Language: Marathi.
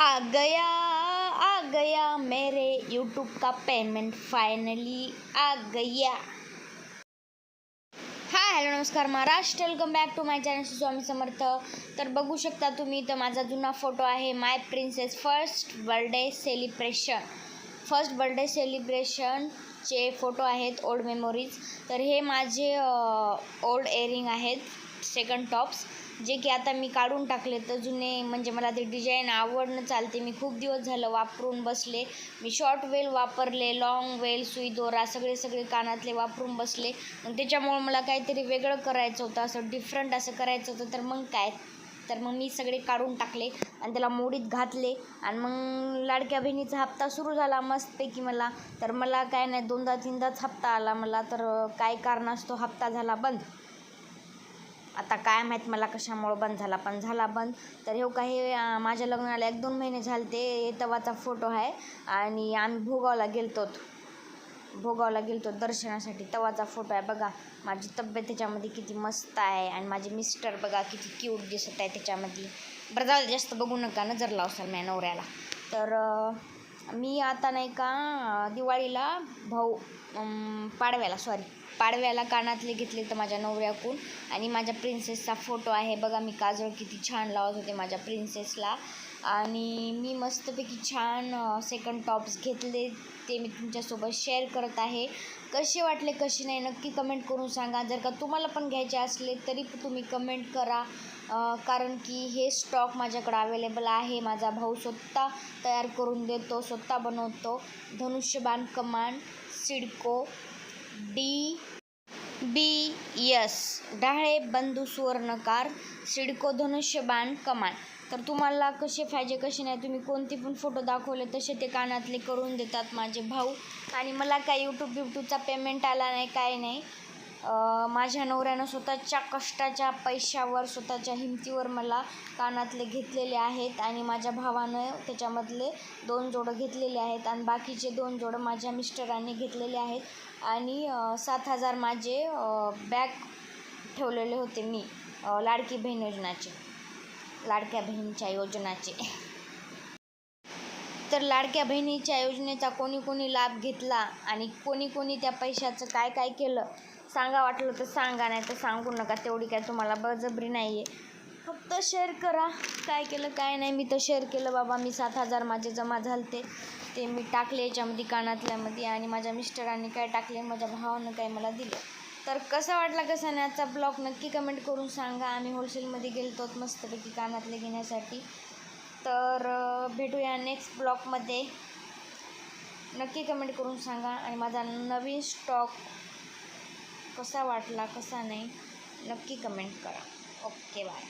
आ गया आ गया मेरे यूट्यूब का पेमेंट फायनली आ गया। हाय हॅलो नमस्कार Maharashtra. Welcome back to my channel Swami Samarth तर बघू शकता तुम्ही तर माझा जुना फोटो आहे my princess first birthday celebration first birthday सेलिब्रेशनचे photo आहेत ओल्ड मेमोरीज तर हे माझे ओल्ड एअरिंग आहेत सेकंड टॉप्स जे की आता मी काढून टाकले तर जुने म्हणजे मला ते डिझाईन आवडणं चालते. मी खूप दिवस झालं वापरून बसले. मी शॉर्ट वेल वापरले लाँग वेल सुई दोरा सगळे सगळे कानातले वापरून बसले. मग त्याच्यामुळं मला काहीतरी वेगळं करायचं होतं असं डिफरंट असं करायचं होतं. तर मग काय? तर मग मी सगळे काढून टाकले आणि त्याला मोडीत घातले. आणि मग लाडक्या बहिणीचा हप्ता सुरू झाला मस्तपैकी मला. तर मला काय नाही दोनदा तीनदाच हप्ता आला मला. तर काय कारणास्तव हप्ता झाला बंद. आता काय माहीत मला कशामुळं बंद झाला पण झाला बंद. तर हे काही माझ्या लग्नाला एक दोन महिने झाले ते तवाचा फोटो आहे. आणि आम्ही भोगावला गेलतो. भोगावला गेलतो दर्शनासाठी. तवाचा फोटो आहे बघा. माझी तब्येत त्याच्यामध्ये किती मस्त आहे. आणि माझे मिस्टर बघा किती क्यूट दिसत आहे त्याच्यामध्ये. बरं जाऊ जास्त बघू नका नजर लावसाल माझ्या नवऱ्याला. तर मी आता नाही का दिवाळीला भाऊ पाडव्याला सॉरी पाडव्याला कानातले घेतले तर माझ्या नवऱ्याकून आणि माझ्या प्रिन्सेसचा फोटो आहे. बघा मी काजळ किती छान लावत होते माझ्या प्रिन्सेसला आणि मी मस्तपैकी छान सेकंड टॉप्स घेतले. ते मी तुमच्यासोबत शेअर करत आहे. कसे वाटले कसे नाही नक्की कमेंट करून सांगा. जर का तुम्हाला पण घ्यायचे असले तरी तुम्ही कमेंट करा. कारण की हे स्टॉक माझ्याकडे अवेलेबल आहे. माझा भाऊ स्वतः तयार करून देतो स्वतः बनवतो. धनुष्यबाण कमान CIDCO D B yes. Dhale बंधू सुवर्णकार सिडको धनुष्यबाण कमान तर तुम्हाला कसे पाहिजे कसे नाही तुम्ही कोणते पण फोटो दाखवले तसे ते कानातले करून देतात माझे भाऊ. आणि मला काय यूट्यूब बिट्यूबचा पेमेंट आला नाही काय नाही. माझ्या नवऱ्यानं स्वतःच्या कष्टाच्या पैशावर स्वतःच्या हिमतीवर मला कानातले घेतलेले आहेत. आणि माझ्या भावानं त्याच्यामधले दोन जोडं घेतलेले आहेत. आणि बाकीचे दोन जोडं माझ्या मिस्टरांनी घेतलेले आहेत. आणि सात हजार माझे बॅग ठेवलेले होते मी लाडकी बहीण योजनाचे. लाडक्या बहिणीच्या योजनाचे. तर लाडक्या बहिणीच्या योजनेचा कोणी कोणी लाभ घेतला आणि कोणी कोणी त्या पैशाचं काय काय केलं? सांगा वाटलं तर सांगा नाही तर सांगू नका. तेवढी काय तुम्हाला बळजबरी नाही आहे फक्त शेअर करा. काय केलं काय नाही. मी तर शेअर केलं बाबा. मी सात हजार माझे जमा झालते. ते मी टाकले याच्यामध्ये कानातल्यामध्ये. आणि माझ्या मिस्टरांनी काय टाकले माझ्या भावानं काय मला दिलं. तर कसा वाटला कसा नाही आजचा ब्लॉग? नक्की कमेंट करून सांगा आम्ही होलसेलमध्ये गेलतो मस्तपैकी कानातले घेण्यासाठी. तर भेटूया नेक्स्ट ब्लॉगमध्ये नक्की कमेंट करून सांगा आणि माझा नवीन स्टॉक कसा वाटला कसा नाही नक्की कमेंट करा. Okay bye